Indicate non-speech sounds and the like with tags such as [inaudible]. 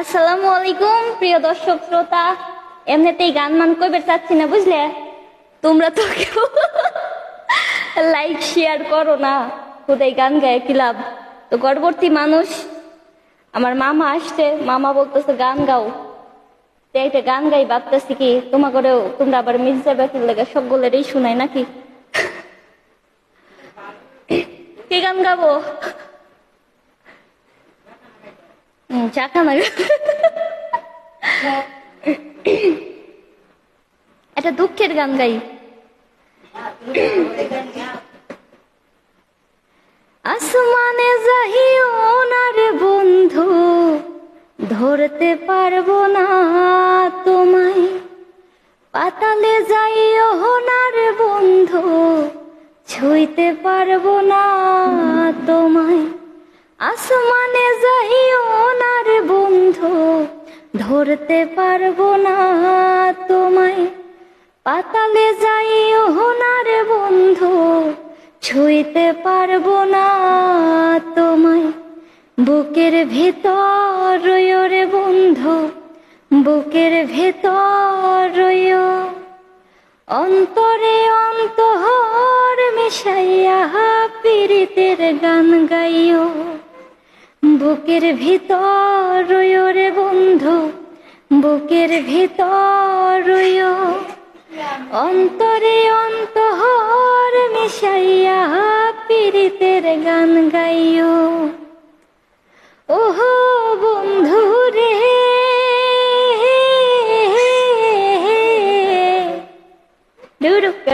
আসসালামু আলাইকুম প্রিয় দর্শক শ্রোতা। এমনিতেই গান মান কইবে চাচ্ছি না, বুঝলে? তোমরা তো লাইক শেয়ার [laughs] করো না। খুদাই গান গায়ে, কি লাভ? তো গর্ভবর্তী মানুষ, আমার মামা আসছে। মামা বলতেছে, গান গাও। তো একটা গান গাই, ভাবতেছি কি তোমা করেও তোমরা আবার মির্জা ব্যাকির লেগে সবগুলোরই শুনাই নাকি? [laughs] কি গান গাবো? হুম, চাকা না একটা দুঃখের গান গাই। আসমানে যাহিও না রে বন্ধু ধরতে পারব না তোমায়। পাতালে যাইও না রে বন্ধু ছুঁইতে পারব না তোমায়। আসমানে ধরতে পারব না তোমায়। পাতালে যাইও না রে বন্ধু, ছুঁইতে পারব না তোমায়। বুকের ভেতর রে বন্ধু, বুকের ভেতর অন্তরে অন্তহর মিশাইয়া পীড়িতের গান গাইও। বুকের ভিতর রে বন্ধু, বুকের ভিতর অন্তরে অন্তহর মিশাইয়া পীড়িতের গান গাইও। ওহো বন্ধু রে ডুরুক